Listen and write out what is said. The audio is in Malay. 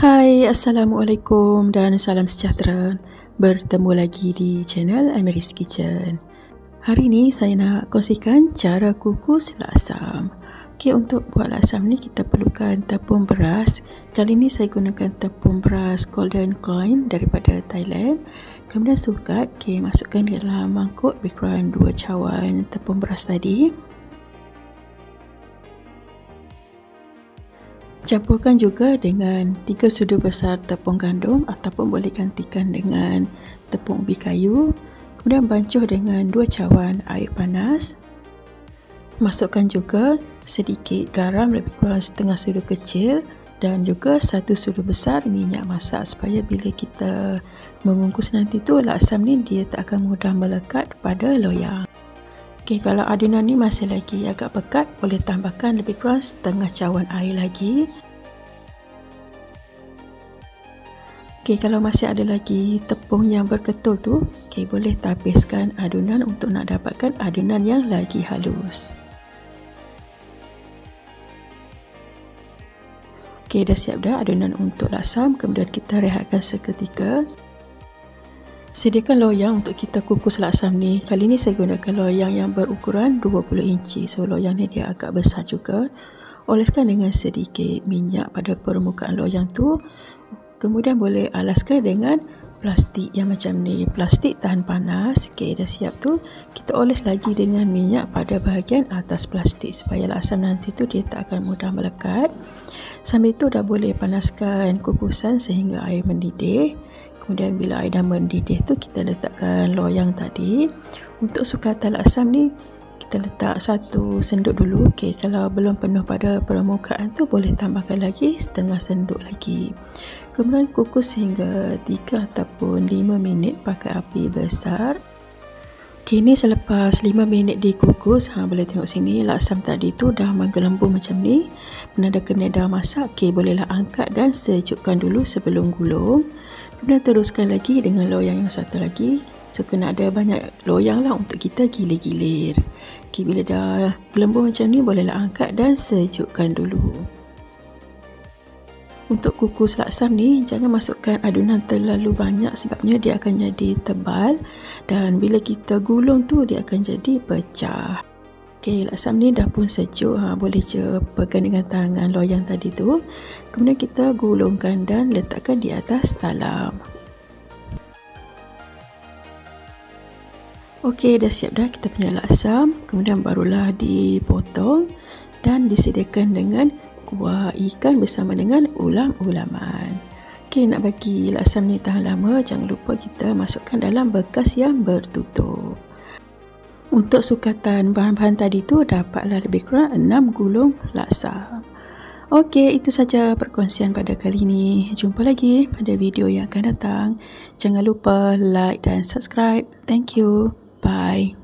Hai, Assalamualaikum dan salam sejahtera. Bertemu lagi di channel Ameris Kitchen. Hari ini saya nak kongsikan cara kukus lasam. Okey, untuk buat lasam ni kita perlukan tepung beras. Kali ini saya gunakan tepung beras Golden Coin daripada Thailand. Kemudian sukat, okey, masukkan dalam mangkuk lebih kurang 2 cawan tepung beras tadi. Campurkan juga dengan 3 sudu besar tepung gandum ataupun boleh gantikan dengan tepung ubi kayu. Kemudian bancuh dengan 2 cawan air panas. Masukkan juga sedikit garam lebih kurang setengah sudu kecil dan juga satu sudu besar minyak masak supaya bila kita mengukus nanti tu laksam ni dia tak akan mudah melekat pada loyang. Okey, kalau adunan ni masih lagi agak pekat, boleh tambahkan lebih kurang setengah cawan air lagi. Okey, kalau masih ada lagi tepung yang berketul tu, okey, boleh tapiskan adunan untuk nak dapatkan adunan yang lagi halus. Okey, dah siap dah adunan untuk lasam. Kemudian kita rehatkan seketika. Sediakan loyang untuk kita kukus laksam ni. Kali ni saya gunakan loyang yang berukuran 20 inci. So loyang ni dia agak besar juga. Oleskan dengan sedikit minyak pada permukaan loyang tu. Kemudian boleh alaskan dengan plastik yang macam ni. Plastik tahan panas. Okey, dah siap tu. Kita oles lagi dengan minyak pada bahagian atas plastik supaya laksam nanti tu dia tak akan mudah melekat. Sambil tu dah boleh panaskan kukusan sehingga air mendidih. Kemudian bila air dah mendidih tu kita letakkan loyang tadi. Untuk sukatan asam ni kita letak satu senduk dulu. Okey, kalau belum penuh pada permukaan tu boleh tambahkan lagi setengah senduk lagi. Kemudian kukus hingga 3 ataupun 5 minit pakai api besar. Kini selepas 5 minit dikukus, ha, boleh tengok sini laksam tadi tu dah menggelembung macam ni. Penanda kena dah masak, okay, bolehlah angkat dan sejukkan dulu sebelum gulung. Kemudian teruskan lagi dengan loyang yang satu lagi. So kena ada banyak loyang lah untuk kita gilir-gilir. Okay, bila dah gelembung macam ni, bolehlah angkat dan sejukkan dulu. Untuk kukus laksam ni jangan masukkan adunan terlalu banyak sebabnya dia akan jadi tebal dan bila kita gulung tu dia akan jadi pecah. Okey, laksam ni dah pun sejuk. Ha, boleh je pegang dengan tangan loyang tadi tu. Kemudian kita gulungkan dan letakkan di atas talam. Okey, dah siap dah kita punya laksam. Kemudian barulah dipotong dan disediakan dengan kuah ikan bersama dengan ulam-ulaman. Okey, nak bagi laksam ni tahan lama, jangan lupa kita masukkan dalam bekas yang bertutup. Untuk sukatan bahan-bahan tadi tu dapatlah lebih kurang 6 gulung laksam. Okey, itu saja perkongsian pada kali ini. Jumpa lagi pada video yang akan datang. Jangan lupa like dan subscribe. Thank you. Bye.